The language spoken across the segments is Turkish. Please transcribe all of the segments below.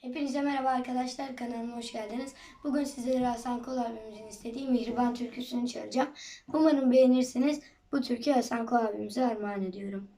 Hepinize merhaba arkadaşlar kanalıma hoş geldiniz. Bugün sizlere Hasan Kol abimizin istediği Mihriban türküsünü çalacağım. Umarım beğenirsiniz. Bu türkü Hasan Kol abimize armağan ediyorum.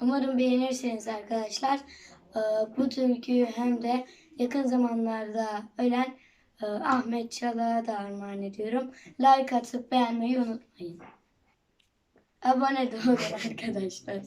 Umarım beğenirsiniz arkadaşlar. Ee, Bu türküyü hem de yakın zamanlarda ölen e, Ahmet Çalık'a da armağan ediyorum. Like atıp beğenmeyi unutmayın. Abone de olun arkadaşlar.